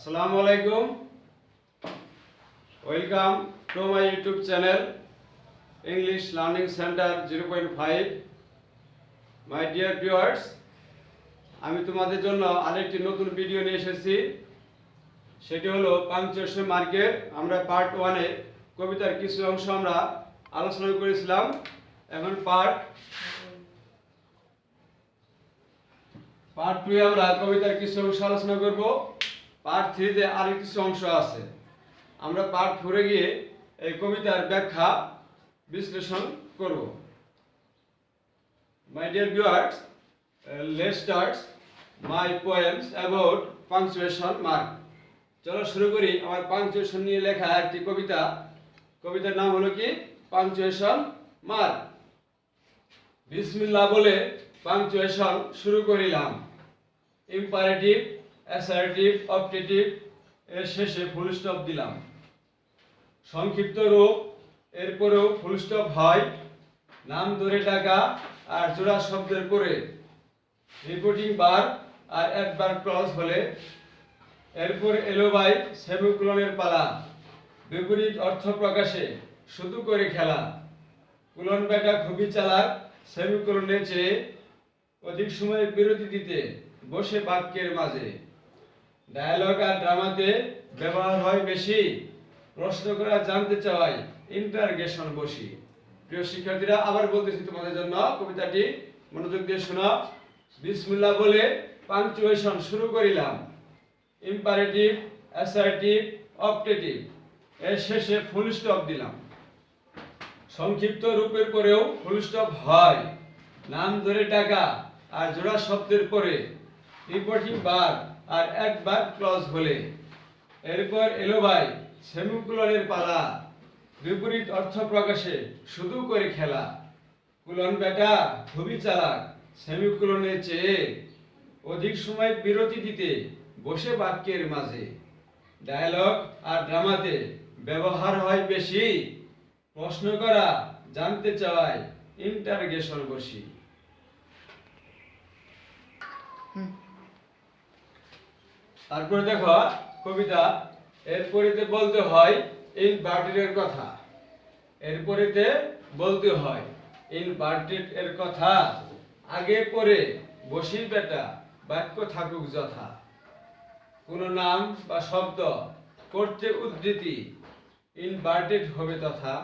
আসসালামু আলাইকুম। Welcome to my YouTube channel English learning centre zero point five my dear viewers আমি তোমাদের জন্য আরেকটি নতুন ভিডিও নিয়ে এসেছি। সেটি হলো পাংচুয়েশন মার্কেট। আমরা পার্ট ওয়ানে কবিতার কিছু অংশ আমরা আলোচনা করেছিলাম। এখন পার্ট পার্ট টু আমরা কবিতার কিছু অংশ আলোচনা করব। পার্ট থ্রিতে আরেক কিছু অংশ আছে। আমরা পার্ট ফোরে গিয়ে এই কবিতার ব্যাখ্যা বিশ্লেষণ করব। My dear viewers let start my poems about punctuation mark চলো শুরু করি। আমার পাংচুয়েশন নিয়ে লেখা একটি কবিতা। কবিতার নাম হলো কি? পাংচুয়েশন মার্ক বিসমিল্লাহ বলে পাংচুয়েশন শুরু করিলাম। ইম্পারেটিভ অ্যাসার্টিভ অপটেটিভ এর শেষে ফুল স্টপ দিলাম। সংক্ষিপ্ত রূপ, এরপরেও ফুল স্টপ হয়, নাম ধরে টাকা আর জোড়া শব্দের পরে রিপোর্টিং বার আর একবার ক্লজ হলে, এরপর এলো বাই সেমিকুলনের পালা। বিপরীত অর্থ প্রকাশে, শুধু করে খেলা। কুলন বেটা খুবই চালাক সেমিকুলনে চেয়ে অধিক সময় বিরতি দিতে বসে বাক্যের মাঝে। ডায়ালগ আর ড্রামাতে ব্যবহার হয় বেশি। প্রশ্ন করা জানতে চাওয়াই ইন্টারগেশন বসি। প্রিয় শিক্ষার্থীরা, আবার বলতেছি তোমাদের জন্য, কবিতাটি মনোযোগ দিয়ে শোনা। বিসমিল্লাহ বলে পাংচুয়েশন শুরু করিলাম। ইম্পারেটিভ অ্যাসার্টিভ অপটেটিভ এর শেষে ফুল স্টপ দিলাম। সংক্ষিপ্ত রূপের পরেও ফুল স্টপ হয়। নাম ধরে টাকা আর জোড়া শব্দের পরে। রিপোর্টিং বার আর একবার ক্লজ হলে। এরপর এলো ভাই, সেমিকুলনের পালা। বিপরীত অর্থ প্রকাশে শুধু করে খেলা। কুলন বেটা, খুবই চালাক, সেমিকুলনের চেয়ে অধিক সময় বিরতি দিতে বসে বাক্যের মাঝে। ডায়ালগ আর ড্রামাতে ব্যবহার হয় বেশি। প্রশ্ন করা, জানতে চাওয়ায় ইন্টারগেশন বসি। তারপরে দেখো, কবিতা, এরপরেতে বলতে হয় ইনভার্টেডের কথা। এরপরেতে বলতে হয় ইনভার্টেড এর কথা। আগে, পরে বসি বেটা, বাক্য থাকুক যথা। কোন নাম বা শব্দ করতে উদ্ধৃতি ইনভার্টেড হবে তথা।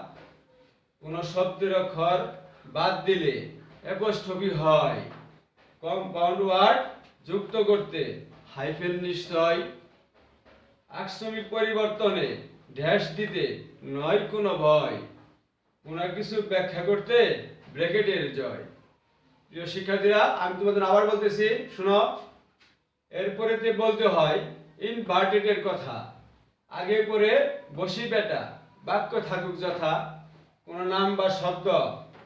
কোন শব্দের অক্ষর বাদ দিলে একষ্ঠবি হয়। কম্পাউন্ড ওয়ার্ড যুক্ত করতে হাইফেন নিশ্চয়। আকস্মিক পরিবর্তনে ড্যাশ দিতে নয় কোনো ভয়। কোনো কিছু ব্যাখ্যা করতে ব্র্যাকেটের জয়। প্রিয় শিক্ষার্থীরা, আমি তোমাদের আবার বলতেছি, শোনো। এরপরেতে বলতে হয়, ইনভার্টেডের কথা। আগে পরে বসি বেটা, বাক্য থাকুক যথা। কোনো নাম বা শব্দ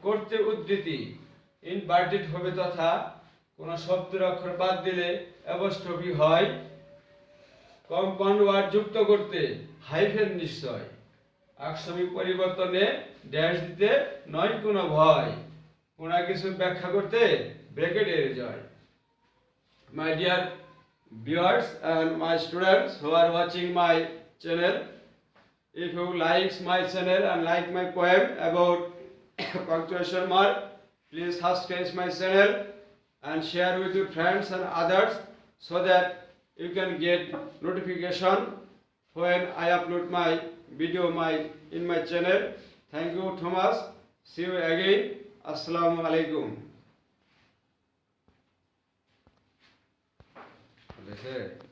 করতে উদ্ধৃতি, ইনভার্টেড হবে তথা। কোন শব্দের অক্ষর বাদ দিলে অবস্থবি হয়। কম্পাউন্ড ওয়ার যুক্ত করতে হাইফেন নিশ্চয়। আকস্মিক পরিবর্তনে ড্যাশ দিতে নয় কোনো ভয়। কোন কিছু ব্যাখ্যা করতে ব্রেকেট এর জয় my dear viewers and my students who are watching my channel if you likes my channel and like my poem about punctuation mark please subscribe my channel and share with your friends and others so that you can get notification when i upload my video my in my channel. Thank you thomas. See you again. Assalamu alaikum. That's it.